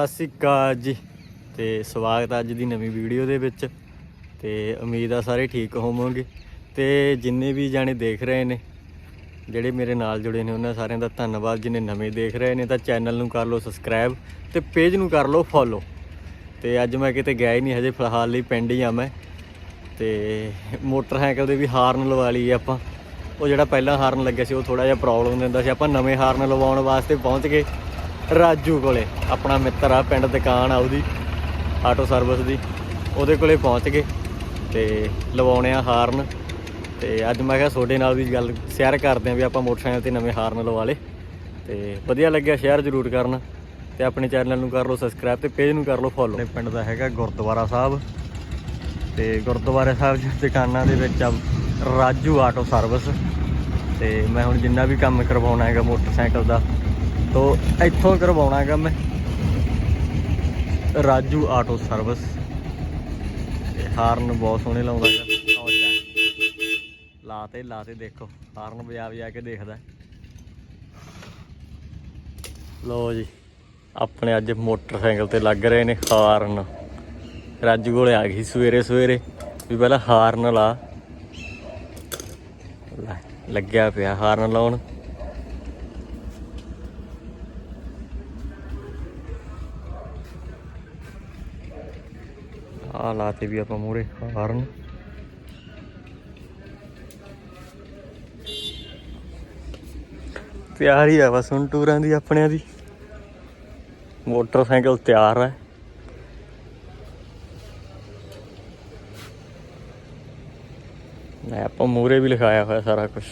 ਸਤਿ ਸ਼੍ਰੀ ਅਕਾਲ ਜੀ ਤੇ ਸਵਾਗਤ ਅੱਜ ਦੀ ਨਵੀਂ ਵੀਡੀਓ ਦੇ ਵਿੱਚ ਤੇ ਉਮੀਦ ਆ ਸਾਰੇ ਠੀਕ ਹੋਵੋਗੇ ਤੇ ਜਿੰਨੇ ਵੀ ਜਾਣੇ ਦੇਖ ਰਹੇ ਨੇ, ਜਿਹੜੇ ਮੇਰੇ ਨਾਲ ਜੁੜੇ ਨੇ ਉਹਨਾਂ ਸਾਰਿਆਂ ਦਾ ਧੰਨਵਾਦ। ਜਿਨੇ ਨਵੇਂ ਦੇਖ ਰਹੇ ਨੇ ਤਾਂ ਚੈਨਲ ਨੂੰ ਕਰ ਲਓ ਸਬਸਕ੍ਰਾਈਬ ਤੇ ਪੇਜ ਨੂੰ ਕਰ ਲਓ ਫੋਲੋ। ਤੇ ਅੱਜ ਮੈਂ ਕਿਤੇ ਗਿਆ ਹੀ ਨਹੀਂ, ਹਜੇ ਫਿਲਹਾਲ ਲਈ ਪਿੰਡ ਹੀ ਆ ਮੈਂ। ਤੇ ਮੋਟਰਸਾਈਕਲ ਦੇ ਵੀ ਹਾਰਨ ਲਵਾ ਲਈ ਆਪਾਂ। ਉਹ ਜਿਹੜਾ ਪਹਿਲਾਂ ਹਾਰਨ ਲੱਗਿਆ ਸੀ, ਉਹ ਥੋੜਾ ਜਿਹਾ ਪ੍ਰੋਬਲਮ ਦਿੰਦਾ ਸੀ। ਆਪਾਂ ਨਵੇਂ ਹਾਰਨ ਲਵਾਉਣ ਵਾਸਤੇ ਪਹੁੰਚ ਗਏ। ਰਾਜੂ ਕੋਲੇ, ਆਪਣਾ ਮਿੱਤਰ ਆ, ਪਿੰਡ ਦੁਕਾਨ ਆ ਉਹਦੀ ਆਟੋ ਸਰਵਿਸ ਦੀ, ਉਹਦੇ ਕੋਲੇ ਪਹੁੰਚ ਗਏ ਤੇ ਲਵਾਉਣੇ ਆ ਹਾਰਨ ਤੇ ਅੱਜ ਮੈਂ ਕਿਹਾ ਤੁਹਾਡੇ ਨਾਲ ਵੀ ਗੱਲ ਸ਼ੇਅਰ ਕਰਦੇ ਆਂ ਵੀ ਆਪਾਂ ਮੋਟਰਸਾਈਕਲ ਤੇ ਨਵੇਂ ਹਾਰਨ ਲਵਾ ਲੇ ਤੇ ਵਧੀਆ ਲੱਗਿਆ ਸ਼ੇਅਰ ਜ਼ਰੂਰ ਕਰਨਾ ਤੇ ਆਪਣੇ ਚੈਨਲ ਨੂੰ ਕਰ ਲਓ ਸਬਸਕ੍ਰਾਈਬ ਤੇ ਪੇਜ ਨੂੰ ਕਰ ਲਓ ਫੋਲੋ ਆਪਣੇ ਪਿੰਡ ਦਾ ਹੈਗਾ ਗੁਰਦੁਆਰਾ ਸਾਹਿਬ ਤੇ ਗੁਰਦੁਆਰੇ ਸਾਹਿਬ ਦੀ ਦੁਕਾਨਾਂ ਦੇ ਵਿੱਚ ਆ ਰਾਜੂ ਆਟੋ ਸਰਵਿਸ ਤੇ ਮੈਂ ਹੁਣ ਜਿੰਨਾ ਵੀ ਕੰਮ ਕਰਵਾਉਣਾ ਹੈਗਾ ਮੋਟਰਸਾਈਕਲ ਦਾ ਤੋ ਇੱਥੋਂ ਕਰਵਾਉਣਾ ਹੈਗਾ ਮੈਂ। Raju auto service. ਹਾਰਨ ਬਹੁਤ ਸੋਹਣੇ ਲਾਉਂਦਾ ਹੈਗਾ। ਆਓ ਜਾ। ਲਾਤੇ ਲਾਤੇ ਦੇਖੋ। ਹਾਰਨ ਵਜਾ ਵਜਾ ਕੇ ਦੇਖਦਾ। ਲੋ ਜੀ। ਆਪਣੇ ਅੱਜ ਮੋਟਰਸਾਈਕਲ ਤੇ ਲੱਗ ਰਹੇ ਨੇ ਹਾਰਨ। ਰਾਜੂ ਕੋਲੇ ਆ ਗਈ ਸਵੇਰੇ ਸਵੇਰੇ। ਵੀ ਪਹਿਲਾਂ ਹਾਰਨ ਲਾ, ਲੱਗਿਆ ਪਿਆ ਹਾਰਨ ਲਾਉਣ। ਆ ਲਾਤੇ ਵੀ ਆਪਾਂ ਮੂਰੇ ਹਾਰਨ। ਤਿਆਰ ਹੀ ਆ ਬਸ ਹੁਣ ਟੂਰਾਂ ਦੀ, ਆਪਣਿਆਂ ਦੀ। ਮੋਟਰਸਾਈਕਲ ਤਿਆਰ ਹੈ ਮੈਂ ਆਪਾਂ ਮੂਰੇ ਵੀ ਲਿਖਾਇਆ ਹੋਇਆ ਸਾਰਾ ਕੁਝ